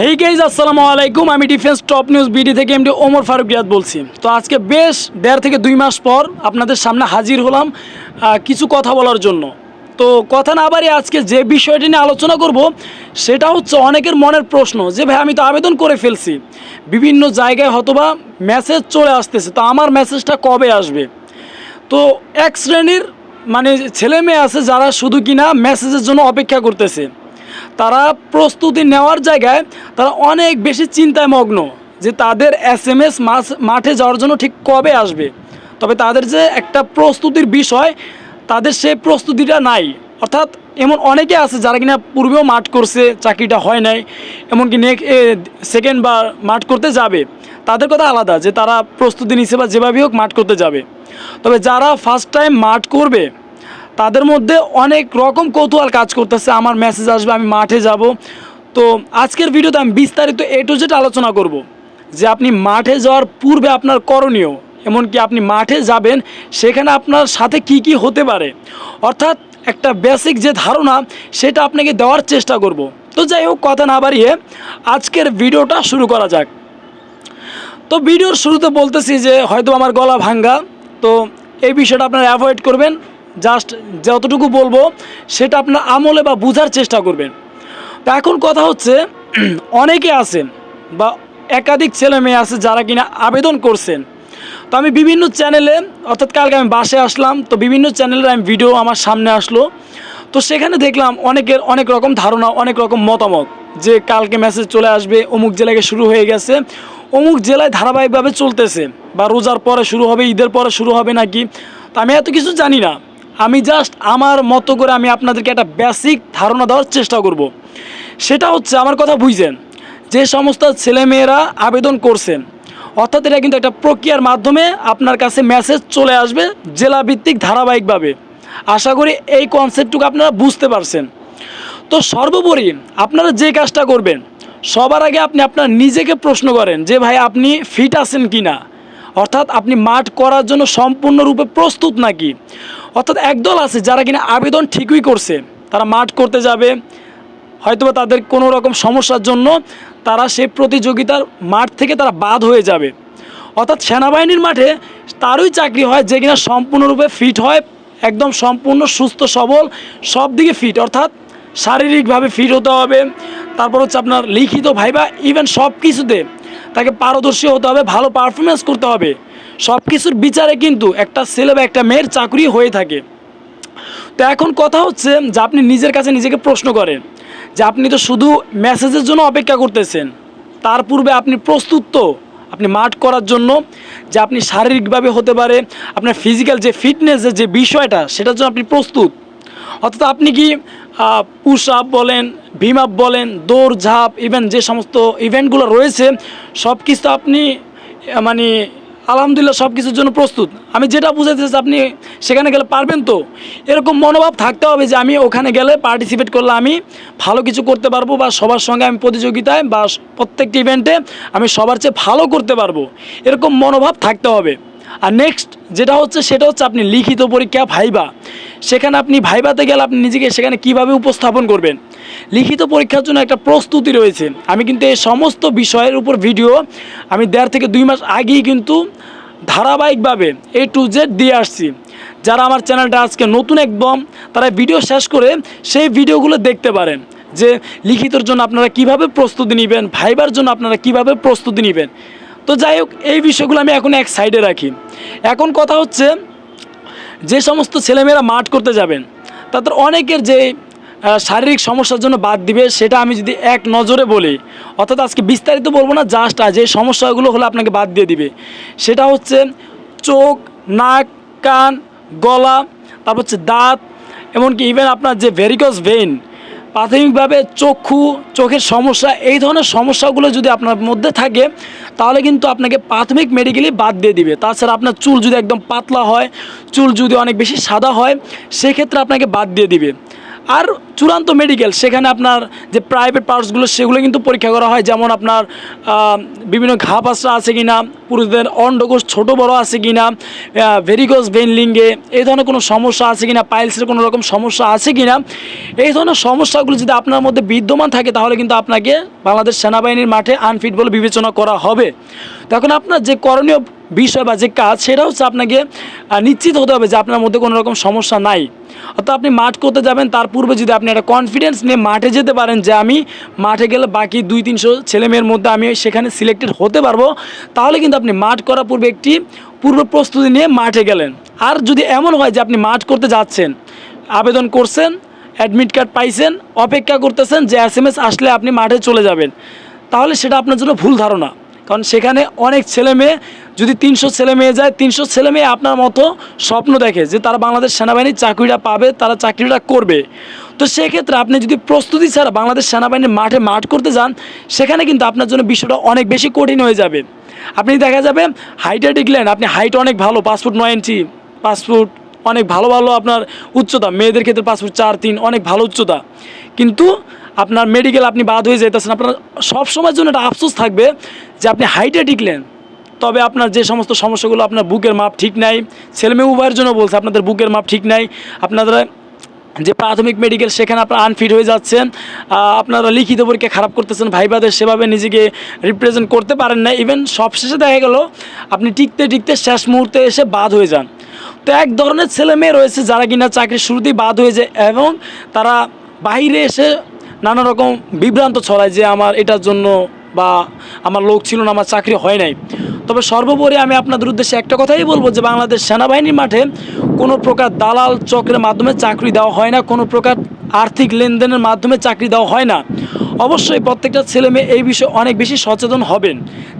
Hey guys আসসালামু আলাইকুম। আমি ডিফেন্স টপ নিউজ বিডি থেকে এমডি ওমর ফারুক রিয়াদ বলছি। তো আজকে বেশ দেড় থেকে দুই মাস পর আপনাদের সামনে হাজির হলাম কিছু কথা বলার জন্য। তো কথা না বাড়িয়ে আজকে যে বিষয়টি নিয়ে আলোচনা করব, সেটা হচ্ছে অনেকের মনের প্রশ্ন যে, ভাই, আমি তো আবেদন করে ফেলছি। বিভিন্ন জায়গায় হয়তোবা মেসেজ চলে আসতেছে। তো আমার মেসেজটা কবে আসবে? তো এক শ্রেণির মানে ছেলে মেয়ে আছে যারা শুধু কিনা মেসেজের জন্য অপেক্ষা করতেছে। তারা প্রস্তুতি নেওয়ার জায়গায় তারা অনেক বেশি চিন্তায় মগ্ন যে তাদের এস এম এস মাঠে যাওয়ার জন্য ঠিক কবে আসবে। তবে তাদের যে একটা প্রস্তুতির বিষয়, তাদের সেই প্রস্তুতিটা নাই। অর্থাৎ এমন অনেকে আছে যারা কিনা পূর্বেও মাঠ করছে, চাকরিটা হয় নাই, এমনকি নেক্সট সেকেন্ড বার মাঠ করতে যাবে। তাদের কথা আলাদা যে তারা প্রস্তুতি নিচ্ছে বা যেভাবেই হোক মাঠ করতে যাবে। তবে যারা ফার্স্ট টাইম মাঠ করবে তাদের মধ্যে অনেক রকম কৌতূহল কাজ করতেছে। আমার মেসেজ আসবে, আমি মাঠে যাব। তো আজকের ভিডিওতে আমি বিস্তারিত এ টু জেড আলোচনা করব যে আপনি মাঠে যাওয়ার পূর্বে আপনার করণীয়, এমনকি আপনি মাঠে যাবেন, সেখানে আপনার সাথে কি কি হতে পারে। অর্থাৎ একটা বেসিক যে ধারণা, সেটা আপনাকে দেওয়ার চেষ্টা করব। তো যাই হোক, কথা না বাড়িয়ে আজকের ভিডিওটা শুরু করা যাক। তো ভিডিওর শুরুতে বলতেছি যে হয়তো আমার গলা ভাঙ্গা, তো এই বিষয়টা আপনারা অ্যাভয়েড করবেন। জাস্ট যতটুকু বলব, সেটা আপনার আমলে বা বোঝার চেষ্টা করবেন। তো এখন কথা হচ্ছে, অনেকে আছেন বা একাধিক ছেলে মেয়ে আছে যারা কিনা আবেদন করছেন। তো আমি বিভিন্ন চ্যানেলে, অর্থাৎ কালকে আমি বাসে আসলাম, তো বিভিন্ন চ্যানেলের আমি ভিডিও আমার সামনে আসলো। তো সেখানে দেখলাম অনেকের অনেক রকম ধারণা, অনেক রকম মতামত যে কালকে মেসেজ চলে আসবে, অমুক জেলাকে শুরু হয়ে গেছে। অমুক জেলায় ধারাবাহিকভাবে চলতেছে বা রোজার পরে শুরু হবে, ঈদের পরে শুরু হবে নাকি? তো আমি এত কিছু জানি না। আমি জাস্ট আমার মতো করে আমি আপনাদেরকে একটা বেসিক ধারণা দেওয়ার চেষ্টা করব। সেটা হচ্ছে, আমার কথা বুঝছেন যে সমস্ত ছেলেমেয়েরা আবেদন করছেন অর্থাৎ এটা কিন্তু একটা প্রক্রিয়ার মাধ্যমে আপনার কাছে মেসেজ চলে আসবে জেলাভিত্তিক ধারাবাহিকভাবে। আশা করি এই কনসেপ্টটুকু আপনারা বুঝতে পারছেন। তো সর্বোপরি আপনারা যে কাজটা করবেন, সবার আগে আপনি আপনার নিজেকে প্রশ্ন করেন যে, ভাই, আপনি ফিট আছেন কি না অর্থাৎ আপনি মাঠ করার জন্য সম্পূর্ণরূপে প্রস্তুত নাকি? অর্থাৎ একদল আছে যারা কিনা আবেদন ঠিকই করছে। তারা মাঠ করতে যাবে, হয়তোবা তাদের কোনো রকম সমস্যার জন্য তারা সে প্রতিযোগিতার মাঠ থেকে তারা বাদ হয়ে যাবে। অর্থাৎ সেনাবাহিনীর মাঠে তারই চাকরি হয় যে কিনা সম্পূর্ণরূপে ফিট হয়, একদম সম্পূর্ণ সুস্থ, সবল, সব দিকে ফিট। অর্থাৎ শারীরিকভাবে ফিট হতে হবে, তারপর হচ্ছে আপনার লিখিত ভাইবা ইভেন সব কিছুতে তাকে পারদর্শী হতে হবে, ভালো পারফরমেন্স করতে হবে। সব কিছুর বিচারে কিন্তু একটা ছেলে বা একটা মেয়ের চাকরি হয়ে থাকে। তো এখন কথা হচ্ছে যে আপনি নিজের কাছে নিজেকে প্রশ্ন করেন যে আপনি তো শুধু মেসেজের জন্য অপেক্ষা করতেছেন, তার পূর্বে আপনি প্রস্তুত তো? আপনি মাঠ করার জন্য যে আপনি শারীরিকভাবে হতে পারে, আপনার ফিজিক্যাল যে ফিটনেসের যে বিষয়টা, সেটার জন্য আপনি প্রস্তুত। অর্থাৎ আপনি কি পুশ আপ বলেন ভিম আপ বলেন দৌড় ঝাঁপ ইভেন যে সমস্ত ইভেন্টগুলো রয়েছে সব কিছু আপনি মানে আলহামদুলিল্লাহ সব কিছুর জন্য প্রস্তুত। আমি যেটা বুঝাতে চাচ্ছি, আপনি সেখানে গেলে পারবেন তো? এরকম মনোভাব থাকতে হবে যে আমি ওখানে গেলে পার্টিসিপেট করলে আমি ভালো কিছু করতে পারব বা সবার সঙ্গে আমি প্রতিযোগিতায় বা প্রত্যেকটি ইভেন্টে আমি সবার চেয়ে ভালো করতে পারব। এরকম মনোভাব থাকতে হবে। আর নেক্সট যেটা হচ্ছে, সেটা হচ্ছে আপনি লিখিত পরীক্ষা ভাইবা। সেখানে আপনি ভাইবাতে গেলে আপনি নিজেকে সেখানে কীভাবে উপস্থাপন করবেন? লিখিত পরীক্ষার জন্য একটা প্রস্তুতি রয়েছে। আমি কিন্তু এই সমস্ত বিষয়ের উপর ভিডিও আমি দেড় থেকে দুই মাস আগেই কিন্তু ধারাবাহিকভাবে এ টু জেড দিয়ে আসছি। যারা আমার চ্যানেলটা আজকে নতুন একদম, তারা ভিডিও শেষ করে সেই ভিডিওগুলো দেখতে পারেন। যে লিখিতর জন্য আপনারা কীভাবে প্রস্তুতি নেবেন, ভাইবার জন্য আপনারা কীভাবে প্রস্তুতি নেবেন। তো যাই হোক, এই বিষয়গুলো আমি এখন এক সাইডে রাখি। এখন কথা হচ্ছে, যে সমস্ত ছেলেমেয়েরা মাঠ করতে যাবেন, তাদের অনেকের যে শারীরিক সমস্যার জন্য বাদ দিবে, সেটা আমি যদি এক নজরে বলি, অর্থাৎ আজকে বিস্তারিত বলব না জাস্ট যে সমস্যাগুলো হলে আপনাকে বাদ দিয়ে দিবে। সেটা হচ্ছে চোখ, নাক, কান, গলা, তারপর হচ্ছে দাঁত, এমনকি ইভেন আপনার যে ভেরিকস ভেইন প্রাথমিকভাবে চক্ষু, চোখের সমস্যা, এই ধরনের সমস্যাগুলো যদি আপনার মধ্যে থাকে, তাহলে কিন্তু আপনাকে প্রাথমিক মেডিকেলই বাদ দিয়ে দিবে। তাছাড়া আপনার চুল যদি একদম পাতলা হয়, চুল যদি অনেক বেশি সাদা হয়, সেক্ষেত্রে আপনাকে বাদ দিয়ে দিবে। আর চূড়ান্ত মেডিকেল সেখানে আপনার যে প্রাইভেট পার্টসগুলো সেগুলো কিন্তু পরীক্ষা করা হয়। যেমন আপনার বিভিন্ন ঘা পাসরা আছে কি না পুরুষদের অন্ডকোষ, ছোট বড় আছে কি না ভেরিকোজ ভেন লিঙ্গে এই ধরনের কোনো সমস্যা আছে কি না পাইলসের কোনো রকম সমস্যা আছে কি না এই ধরনের সমস্যাগুলো যদি আপনার মধ্যে বিদ্যমান থাকে, তাহলে কিন্তু আপনাকে বাংলাদেশ সেনাবাহিনীর মাঠে আনফিট বলে বিবেচনা করা হবে। তখন আপনার যে করণীয় বিষয় বা যে কাজ, সেটা হচ্ছে আপনাকে নিশ্চিত হতে হবে যে আপনার মধ্যে কোনো রকম সমস্যা নাই। অর্থাৎ আপনি মাঠ করতে যাবেন, তার পূর্বে যদি আপনি একটা কনফিডেন্স নিয়ে মাঠে যেতে পারেন যে আমি মাঠে গেলে বাকি দুই তিনশো ছেলেমেয়ের মধ্যে আমি সেখানে সিলেক্টেড হতে পারব, তাহলে কিন্তু আপনি মাঠ করার পূর্বে একটি পূর্ব প্রস্তুতি নিয়ে মাঠে গেলেন। আর যদি এমন হয় যে আপনি মাঠ করতে যাচ্ছেন, আবেদন করছেন অ্যাডমিট কার্ড পাইছেন, অপেক্ষা করতেছেন যে এস আসলে আপনি মাঠে চলে যাবেন, তাহলে সেটা আপনার জন্য ভুল ধারণা। কারণ সেখানে অনেক ছেলে মেয়ে, যদি তিনশো ছেলে মেয়ে যায়, তিনশো ছেলে মেয়ে আপনার মতো স্বপ্ন দেখে যে তারা বাংলাদেশ সেনাবাহিনীর চাকরিটা পাবে, তারা চাকরিটা করবে। তো সেক্ষেত্রে আপনি যদি প্রস্তুতি ছাড়া বাংলাদেশ সেনাবাহিনীর মাঠে মাঠ করতে যান, সেখানে কিন্তু আপনার জন্য বিষয়টা অনেক বেশি কঠিন হয়ে যাবে। আপনি দেখা যাবে হাইটে ডিকলেন আপনি হাইট অনেক ভালো ফুট নয় ইঞ্চি ফুট অনেক ভালো ভালো আপনার উচ্চতা, মেয়েদের ক্ষেত্রে ফুট চার, তিন, অনেক ভালো উচ্চতা। কিন্তু আপনার মেডিকেল আপনি বাদ হয়ে যেতেছেন আপনার সবসময়ের জন্য একটা আফসোস থাকবে যে আপনি হাইটে টিকলেন। তবে আপনার যে সমস্ত সমস্যাগুলো আপনার বুকের মাপ ঠিক নাই ছেলেমেয়ে উভয়ের জন্য বলছে, আপনাদের বুকের মাপ ঠিক নাই, আপনাদের যে প্রাথমিক মেডিকেল সেখানে আপনারা আনফিট হয়ে যাচ্ছেন আপনারা লিখিত পরীক্ষা খারাপ করতেছেন, ভাইবাদের সেভাবে নিজেকে রিপ্রেজেন্ট করতে পারেন না ইভেন সবশেষে দেখা গেল, আপনি টিকতে টিকতে শেষ মুহূর্তে এসে বাদ হয়ে যান। তো এক ধরনের ছেলে মেয়ে রয়েছে যারা কিনা চাকরির শুরুতেই বাদ হয়ে যায় এবং তারা বাইরে এসে নানা রকম বিভ্রান্ত ছড়ায় যে আমার এটার জন্য বা আমার লোক ছিল না, আমার চাকরি হয় নাই। তবে সর্বোপরি আমি আপনাদের উদ্দেশ্যে একটা কথাই বলব যে, বাংলাদেশ সেনাবাহিনীর মাঠে কোনো প্রকার দালাল চক্রের মাধ্যমে চাকরি দেওয়া হয় না, কোনো প্রকার আর্থিক লেনদেনের মাধ্যমে চাকরি দেওয়া হয় না। অবশ্যই প্রত্যেকটা ছেলে মেয়ে এই বিষয়ে অনেক বেশি সচেতন হবেন।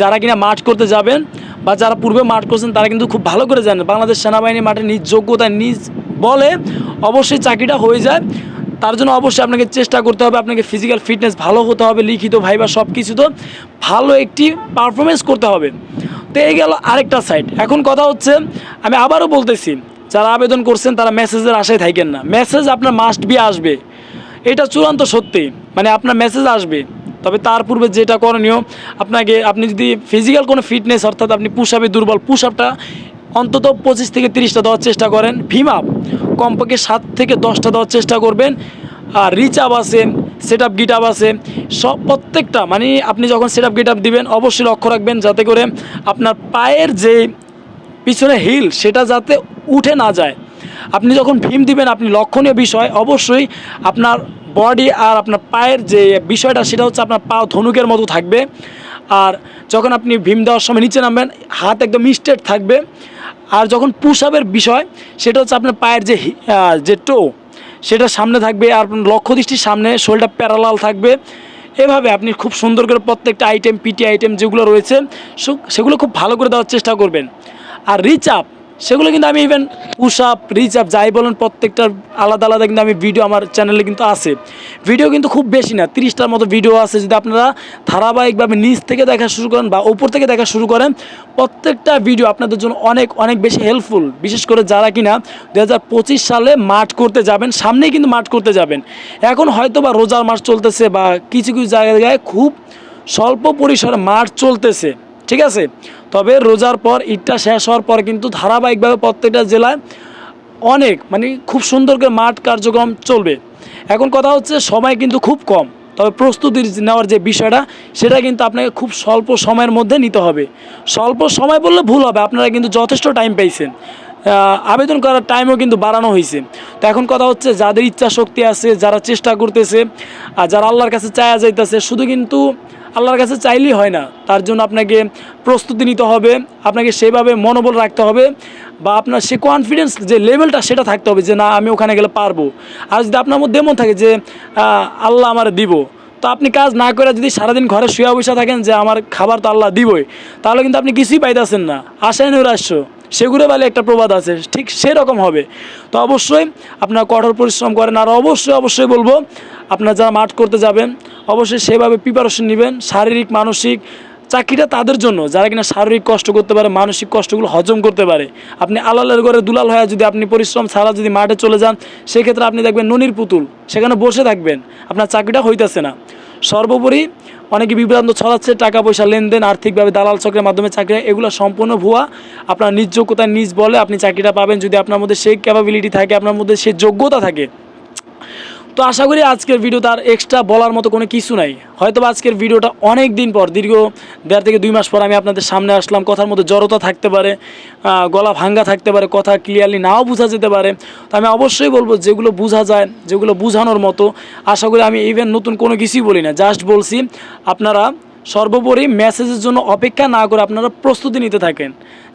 যারা কিনা মাঠ করতে যাবেন বা যারা পূর্বে মাঠ করছেন, তারা কিন্তু খুব ভালো করে জানেন, বাংলাদেশ সেনাবাহিনীর মাঠে নিজ যোগ্যতা নিজ বলে অবশ্যই চাকরিটা হয়ে যায়। তার জন্য অবশ্যই আপনাকে চেষ্টা করতে হবে, আপনাকে ফিজিক্যাল ফিটনেস ভালো হতে হবে, লিখিত ভাইবা সব কিছু তো ভালো একটি পারফরমেন্স করতে হবে। তো এই গেল আরেকটা সাইড এখন কথা হচ্ছে, আমি আবারও বলতেছি, যারা আবেদন করছেন তারা মেসেজের আশায় থাকেন না। মেসেজ আপনার মাস্ট বি আসবে। এটা চূড়ান্ত সত্যি মানে আপনার মেসেজ আসবে। তবে তার পূর্বে যেটা করণীয়, আপনাকে, আপনি যদি ফিজিক্যাল কোনো ফিটনেস অর্থাৎ আপনি পুশ আপে দুর্বল পুশ আপটা অন্তত পঁচিশ থেকে তিরিশটা দেওয়ার চেষ্টা করেন। ভীম আপ কমপক্ষে সাত থেকে দশটা দেওয়ার চেষ্টা করবেন। আর রিচ আপ আছে সেট আপ গিট আপ আছে। সব প্রত্যেকটা মানে আপনি যখন সেট আপ গিট আপ দিবেন, অবশ্যই লক্ষ্য রাখবেন যাতে করে আপনার পায়ের যে পিছনে হিল, সেটা যাতে উঠে না যায়। আপনি যখন ভীম দিবেন, আপনি লক্ষণীয় বিষয়, অবশ্যই আপনার বডি আর আপনার পায়ের যে বিষয়টা, সেটা হচ্ছে আপনার পা ধনুকের মতো থাকবে। আর যখন আপনি ভীম দেওয়ার সময় নিচে নামবেন, হাত একদম স্ট্রেট থাকবে। আর যখন পুশ আপের বিষয়, সেটা হচ্ছে আপনার পায়ের যে যে টো সেটা সামনে থাকবে আর লক্ষ্য দৃষ্টির সামনে শরীরটা প্যারালাল থাকবে। এভাবে আপনি খুব সুন্দর করে প্রত্যেকটা আইটেম পিটি আইটেম যেগুলো রয়েছে সেগুলো খুব ভালো করে দেওয়ার চেষ্টা করবেন। আর রিচ আপ সেগুলো কিন্তু আমি even push up reach up যাই বলেন প্রত্যেকটার আলাদা আলাদা কিন্তু আমি ভিডিও আমার চ্যানেলে কিন্তু আছে। ভিডিও কিন্তু খুব বেশি না, তিরিশটার মতো ভিডিও আছে যদি আপনারা ধারাবাহিকভাবে নিচ থেকে দেখা শুরু করেন বা উপর থেকে দেখা শুরু করেন, প্রত্যেকটা ভিডিও আপনাদের জন্য অনেক অনেক বেশি হেল্পফুল বিশেষ করে যারা কিনা দু হাজার পঁচিশ সালে মাঠ করতে যাবেন, সামনেই কিন্তু মাঠ করতে যাবেন। এখন হয়তো বা রোজার মাস চলতেছে বা কিছু কিছু জায়গায় খুব স্বল্প পরিসরে মাঠ চলতেছে। ঠিক আছে? তবে রোজার পর ঈদটা শেষ হওয়ার পর কিন্তু ধারাবাহিকভাবে প্রত্যেকটা জেলায় অনেক মানে খুব সুন্দর করে মাঠ কার্যক্রম চলবে। এখন কথা হচ্ছে সময় কিন্তু খুব কম। তবে প্রস্তুতির নেওয়ার যে বিষয়টা সেটা কিন্তু আপনাকে খুব স্বল্প সময়ের মধ্যে নিতে হবে। স্বল্প সময় বললে ভুল হবে আপনারা কিন্তু যথেষ্ট টাইম পাইছেন। আহ, আবেদন করার টাইমও কিন্তু বাড়ানো হয়েছে তো এখন কথা হচ্ছে যাদের ইচ্ছা শক্তি আছে যারা চেষ্টা করতেছে আর যারা আল্লাহর কাছে চায়া যাইতেছে শুধু কিন্তু আল্লাহর কাছে চাইলেই হয় না। তার জন্য আপনাকে প্রস্তুতি নিতে হবে, আপনাকে সেভাবে মনোবল রাখতে হবে বা আপনার সে কনফিডেন্স যে লেভেলটা সেটা থাকতে হবে যে না, আমি ওখানে গেলে পারব। আর যদি আপনার মধ্যে এমন থাকে যে আল্লাহ আমার দিব, তো আপনি কাজ না করে যদি সারাদিন ঘরে শুয়ে বসে থাকেন যে, আমার খাবার তো আল্লাহ দিবই তাহলে কিন্তু আপনি কিছুই পাইতেছেন না। আশায় নৈরাশ্য সেগুলো বলে একটা প্রবাদ আছে, ঠিক সেরকম হবে। তো অবশ্যই আপনার কঠোর পরিশ্রম করেন, আর অবশ্যই অবশ্যই বলব, আপনার যারা মাঠ করতে যাবেন, অবশ্যই সেভাবে প্রিপারেশন নেবেন, শারীরিক, মানসিক, চাকরিটা তাদের জন্য, যারা কিনা শারীরিক কষ্ট করতে পারে, মানসিক কষ্টগুলো হজম করতে পারে। আপনি আলালের ঘরে দুলাল হয়ে যদি আপনি পরিশ্রম ছাড়া যদি মাঠে চলে যান, সেক্ষেত্রে আপনি দেখবেন ননির পুতুল, সেখানে বসে থাকবেন, আপনার চাকরিটা হইতেছে না। সর্বোপরি অনেকে বিভ্রান্ত ছড়াচ্ছে টাকা পয়সা লেনদেন, আর্থিকভাবে দালাল চক্রের মাধ্যমে চাকরি এগুলো সম্পূর্ণ ভুয়া। আপনার নিজ যোগ্যতায় নিজ বলে আপনি চাকরিটা পাবেন যদি আপনার মধ্যে সেই ক্যাপাবিলিটি থাকে, আপনার মধ্যে সেই যোগ্যতা থাকে। তো আশা করি আজকের ভিডিও তার এক্সট্রা বলার মতো কোনো কিছু নাই। হয়তো আজকের ভিডিওটা অনেক দিন পর, দীর্ঘ দেড় থেকে দুই মাস পর আমি আপনাদের সামনে আসলাম। কথার মধ্যে জড়তা থাকতে পারে গলা ভাঙ্গা থাকতে পারে, কথা ক্লিয়ারলি নাও বোঝা যেতে পারে। তো আমি অবশ্যই বলব, যেগুলো বোঝা যায়, যেগুলো বোঝানোর মতো, আশা করি আমি ইভেন নতুন কোনো কিছুই বলি না। জাস্ট বলছি, আপনারা সর্বোপরি মেসেজের জন্য অপেক্ষা না করে আপনারা প্রস্তুতি নিতে থাকেন।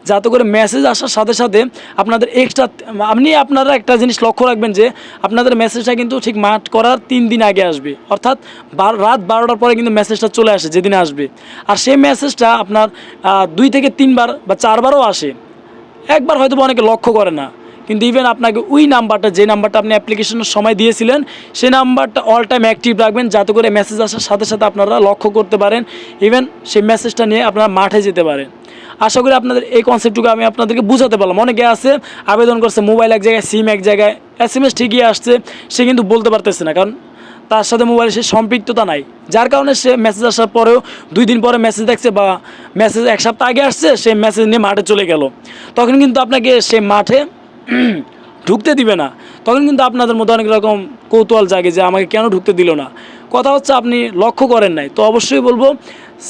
যাতে করে মেসেজ আসার সাথে সাথে আপনাদের এক্সট্রা আপনি আপনারা একটা জিনিস লক্ষ্য রাখবেন যে, আপনাদের মেসেজটা কিন্তু ঠিক মাঠ করার তিন দিন আগে আসবে। অর্থাৎ রাত বারোটার পরে কিন্তু মেসেজটা চলে আসে যেদিন আসবে। আর সেই মেসেজটা আপনার দুই থেকে তিনবার বা চারবারও আসে। একবার হয়তো অনেকে লক্ষ্য করে না। কিন্তু ইভেন আপনাকে ওই নাম্বারটা, যে নাম্বারটা আপনি অ্যাপ্লিকেশনের সময় দিয়েছিলেন সেই নাম্বারটা অল টাইম অ্যাক্টিভ রাখবেন, যাতে করে মেসেজ আসার সাথে সাথে আপনারা লক্ষ্য করতে পারেন ইভেন সেই মেসেজটা নিয়ে আপনারা মাঠে যেতে পারেন। আশা করি আপনাদের এই কনসেপ্টটুকু আমি আপনাদেরকে বুঝাতে পারলাম। অনেকে আছে, আবেদন করছে মোবাইল এক জায়গায় সিম এক জায়গায় এস এম এস ঠিকই আসছে, সে কিন্তু বলতে পারতেছে না, কারণ তার সাথে মোবাইলে সে সম্পৃক্ততা নাই। যার কারণে সে মেসেজ আসার পরেও দুই দিন পরে মেসেজ দেখছে বা মেসেজ এক সপ্তাহ আগে আসছে, সে মেসেজ নিয়ে মাঠে চলে গেল। তখন কিন্তু আপনাকে সে মাঠে ঢুকতে দিবে না। তখন কিন্তু আপনাদের মধ্যে অনেক রকম কৌতূহল জাগে যে আমাকে কেন ঢুকতে দিল না। কথা হচ্ছে আপনি লক্ষ্য করেন নাই। তো অবশ্যই বলব,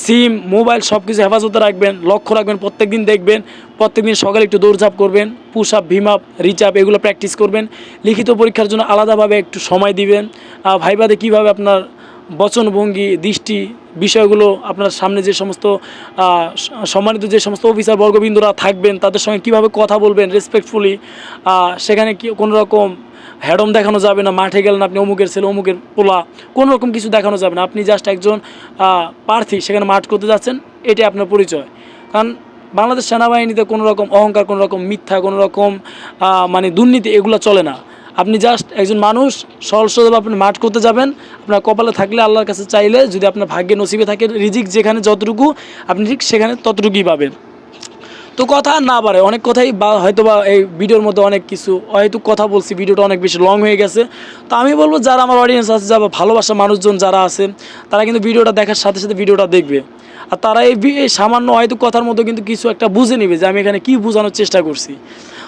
সিম, মোবাইল সব কিছু হেফাজতে রাখবেন, লক্ষ্য রাখবেন প্রত্যেক দিন দেখবেন প্রত্যেক দিন সকালে একটু দৌড়ঝাঁপ করবেন পুশ আপ ভিম আপ রিচ আপ এগুলো প্র্যাকটিস করবেন, লিখিত পরীক্ষার জন্য আলাদাভাবে একটু সময় দিবেন। ভাইবাদে কীভাবে আপনার বচনভঙ্গি, দৃষ্টি বিষয়গুলো আপনার সামনে যে সমস্ত সম্মানিত যে সমস্ত অফিসার বর্গবিন্দুরা থাকবেন, তাদের সঙ্গে কীভাবে কথা বলবেন রেসপেক্টফুলি সেখানে কি কোনো রকম হ্যাডম দেখানো যাবে না, মাঠে গেলেন আপনি অমুকের ছেলে, অমুকের পোলা, কোনো রকম কিছু দেখানো যাবে না। আপনি জাস্ট একজন প্রার্থী, সেখানে মাঠ করতে যাচ্ছেন, এটাই আপনার পরিচয়। কারণ বাংলাদেশ সেনাবাহিনীতে কোনো রকম অহংকার, কোনো রকম মিথ্যা, কোনো রকম মানে দুর্নীতি, এগুলো চলে না। আপনি জাস্ট একজন মানুষ সরল সরল আপনি মাঠ করতে যাবেন। আপনার কপালে থাকলে আল্লাহর কাছে চাইলে যদি আপনার ভাগ্যে নসিবে থাকে, রিজিক যেখানে যতটুকু, আপনি ঠিক সেখানে ততটুকুই পাবেন। তো কথা না পারে অনেক কথাই বা হয়তো বা এই ভিডিওর মধ্যে অনেক কিছু, হয়তো কথা বলছি, ভিডিওটা অনেক বেশি লং হয়ে গেছে। তো আমি বলব, যারা আমার অডিয়েন্স আছে, যারা ভালোবাসা মানুষজন যারা আছে, তারা কিন্তু ভিডিওটা দেখার সাথে সাথে ভিডিওটা দেখবে। আর তারা এই সামান্য হয়তো কথার মধ্যে কিন্তু কিছু একটা বুঝে নেবে যে আমি এখানে কি বোঝানোর চেষ্টা করছি।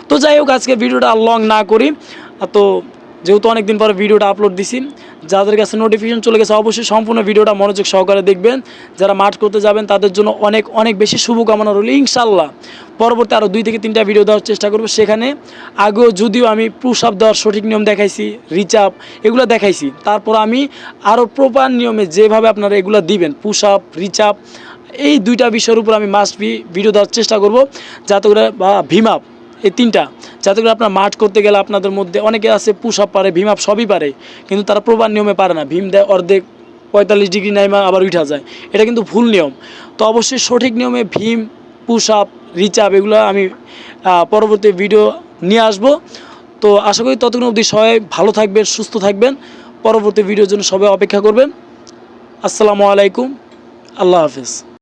তো যাই হোক, আজকে ভিডিওটা লং না করি। তো যেহেতু অনেকদিন পরে ভিডিওটা আপলোড দিছি, যাদের কাছে নোটিফিকেশন চলে গেছে, অবশ্যই সম্পূর্ণ ভিডিওটা মনোযোগ সহকারে দেখবেন। যারা মাঠ করতে যাবেন, তাদের জন্য অনেক অনেক বেশি শুভকামনা রইল। ইনশাল্লাহ পরবর্তী আরও দুই থেকে তিনটা ভিডিও দেওয়ার চেষ্টা করব। সেখানে আগেও যদিও আমি পুশ আপ দেওয়ার সঠিক নিয়ম দেখাইছি রিচ আপ এগুলো দেখাইছি, তারপর আমি আরও প্রপার নিয়মে যেভাবে আপনারা এগুলো দিবেন পুশ আপ রিচ আপ এই দুইটা বিষয়ের উপর আমি মাস্ট বি ভিডিও দেওয়ার চেষ্টা করব, যাতে করে বা ভীম আপ এই তিনটা। যাতে করে আপনার মাঠ করতে গেলে আপনাদের মধ্যে অনেকে আছে পুশ আপ পারে ভীম আপ সবই পারে, কিন্তু তারা প্রপার নিয়মে পারে না। ভীম দেয় অর্ধেক, পঁয়তাল্লিশ ডিগ্রি নাইমা আবার উঠা যায়। এটা কিন্তু ভুল নিয়ম। তো অবশ্যই সঠিক নিয়মে ভীম পুশ আপ রিচ আপ এগুলো আমি পরবর্তী ভিডিও নিয়ে আসব। তো আশা করি ততক্ষণ অবধি সবাই ভালো থাকবেন, সুস্থ থাকবেন। পরবর্তী ভিডিওর জন্য সবাই অপেক্ষা করবেন। আসসালামু আলাইকুম। আল্লাহ হাফিজ।